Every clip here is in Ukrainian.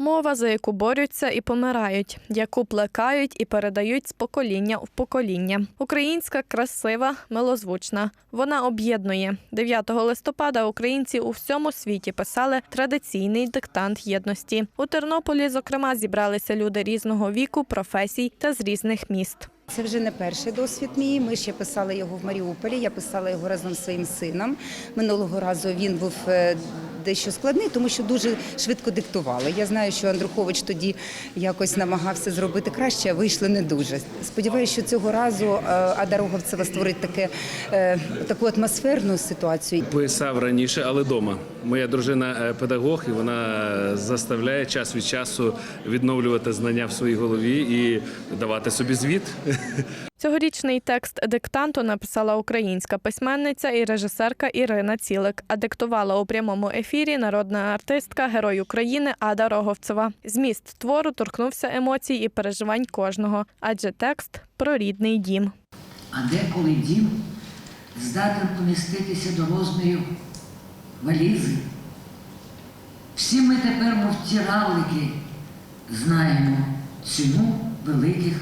Мова, за яку борються і помирають, яку плекають і передають з покоління в покоління. Українська красива, милозвучна. Вона об'єднує 9 листопада. Українці у всьому світі писали традиційний диктант єдності. У Тернополі, зокрема, зібралися люди різного віку, професій та з різних міст. Це вже не перший досвід мій. Ми ще писали його в Маріуполі. Я писала його разом з своїм сином. Минулого разу він був е, дещо складний, тому що дуже швидко диктували. Я знаю, що Андрухович тоді якось намагався зробити краще, а вийшло не дуже. Сподіваюся, що цього разу е, Ада Роговцева створить таке, е, таку атмосферну ситуацію. Писав раніше, але вдома. Моя дружина е, педагог, і вона заставляє час від часу відновлювати знання в своїй голові і давати собі звіт. Цьогорічний текст диктанту написала українська письменниця і режисерка Ірина Цілик, а диктувала у прямому ефірі народна артистка, герой України Ада Роговцева. Зміст твору торкнувся емоцій і переживань кожного, адже текст про рідний дім. А деколи дім здатен поміститися до розмірів валізи. Всі ми тепер, мов ті равлики, знаємо ціну великих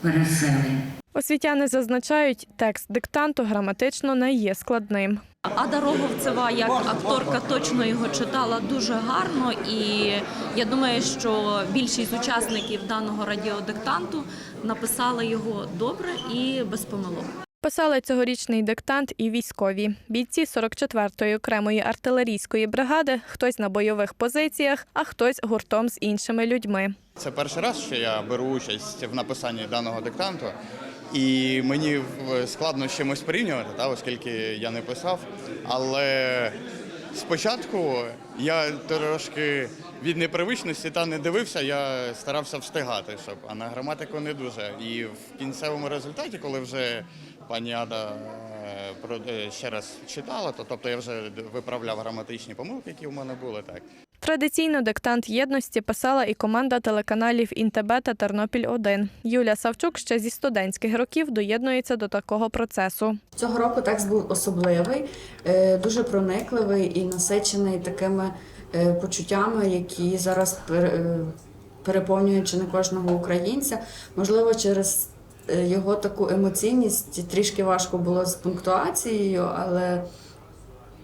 переселень. Освітяни зазначають, текст диктанту граматично не є складним. Ада Роговцева як акторка точно його читала дуже гарно, і я думаю, що більшість учасників даного радіодиктанту написали його добре і без помилок. Писали цьогорічний диктант і військові. Бійці 44-ї окремої артилерійської бригади, хтось на бойових позиціях, а хтось гуртом з іншими людьми. Це перший раз, що я беру участь в написанні даного диктанту, і мені складно з чимось порівнювати, та, оскільки я не писав. Але спочатку я трошки від непривичності та не дивився, я старався встигати, щоб а на граматику не дуже. І в кінцевому результаті, коли вже пані Ада е, е, ще раз читала, то тобто я вже виправляв граматичні помилки, які в мене були так. Традиційно диктант єдності писала і команда телеканалів Інтебе та Тернопіль 1 Юля Савчук ще зі студентських років доєднується до такого процесу. Цього року текст був особливий, е, дуже проникливий і насичений такими е, почуттями, які зараз е, переповнюють не кожного українця. Можливо, через його таку емоційність трішки важко було з пунктуацією, але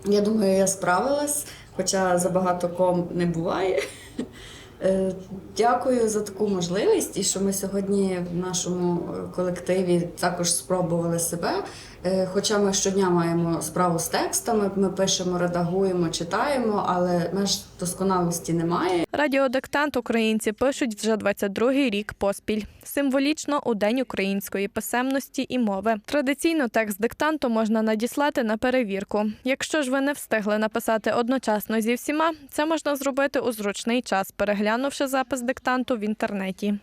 я думаю, я справилась, хоча забагато ком не буває. Е, Дякую за таку можливість і що ми сьогодні в нашому е, колективі також спробували себе. Е, Хоча ми щодня маємо справу з текстами, ми пишемо, редагуємо, читаємо, але наш досконалості немає. Радіодиктант українці пишуть вже 22-й рік поспіль. Символічно у День української писемності і мови. Традиційно текст диктанту можна надіслати на перевірку. Якщо ж ви не встигли написати одночасно зі всіма, це можна зробити у зручний час, переглянувши запис диктанту в інтернеті.